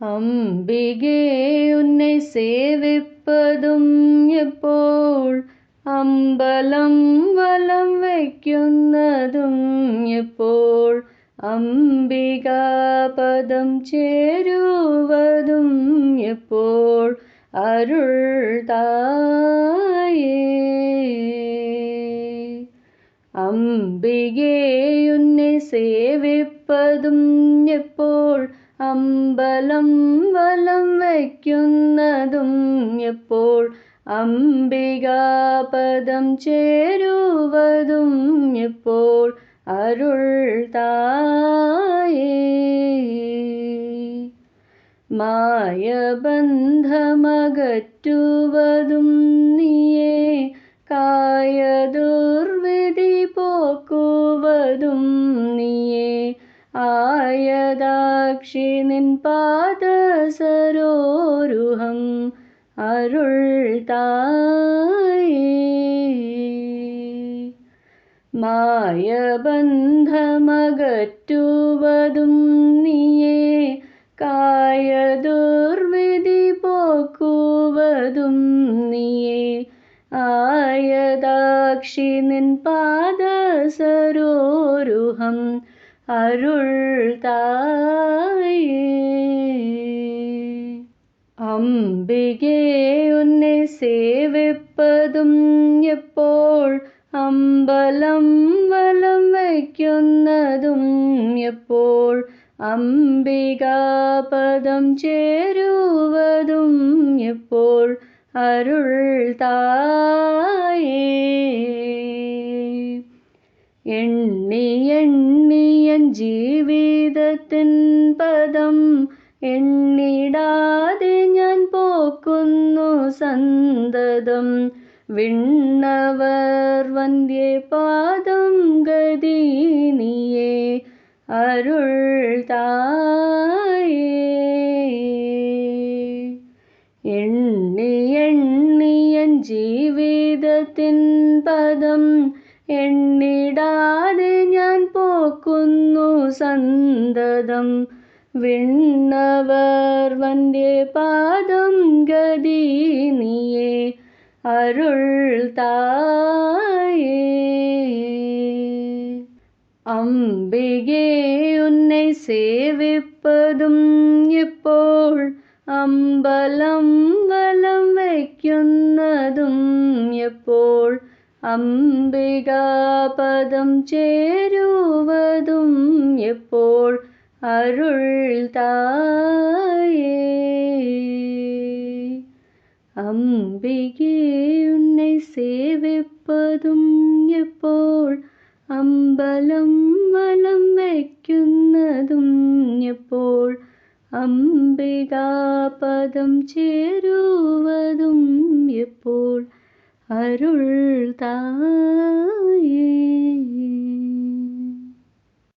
അംബികേ ഉന്നെ സേവിപ്പതും എപ്പോൾ അമ്പലം വലം വയ്ക്കുന്നതും എപ്പോൾ അംബികാപദം ചേരുവതും എപ്പോൾ അരുൾ തായേ. അംബികേയുന്നെ സേവിപ്പതും എപ്പോൾ അമ്പലം വലം വയ്ക്കുന്നതും എപ്പോൾ അംബികാപദം ചേരുവതും എപ്പോൾ അരുൾ തായേ. മായബന്ധമകറ്റുവതും നീയേ. ആയദാക്ഷി നിൻ പാദസരോരുഹം അരുൾ തായേ മായബന്ധമകറ്റുവതും നീയേ കായദുർവിധി പോക്കുവതും നീയേ ആയദാക്ഷി നിൻ പാദസരോരുഹം അരുൾ തായേ. അംബികേ ഉന്നെ സേവിപ്പതും എപ്പോൾ? അമ്പലം വലം വയ്ക്കുന്നതും എപ്പോൾ? അംബികാപദം ചേരുവതും എപ്പോൾ? അരുൾ തായേ. എണ്ണി എണ്ണിയൻ ജീവിതത്തിൻ പദം എണ്ണിടാതെ ഞാൻ പോക്കുന്നു സന്തതം. വിണ്ണവർ വന്ധ്യേ പാദം ഗതി നീയേ അരുൾ തായേ. എണ്ണി എണ്ണിയൻ ജീവിതത്തിൻ പദം എണ്ണിടാതെ ഞാൻ പോക്കുന്നു സന്തതം. വിണ്ണവർ വന്ദ്യ പാദം ഗതി നീയേ അരുൾ തായേ. അംബികേ ഉന്നെ സേവിപ്പതും ഇപ്പോൾ അമ്പലം അംബികാപദം ചേരുവതും എപ്പോൾ അരുൾ തായേ? അംബികേ സേവിപ്പതും എപ്പോൾ അമ്പലം വലം വയ്ക്കുന്നതും എപ്പോൾ അംബികാപദം ചേരുവതും എപ്പോൾ അരുൾ തായേ.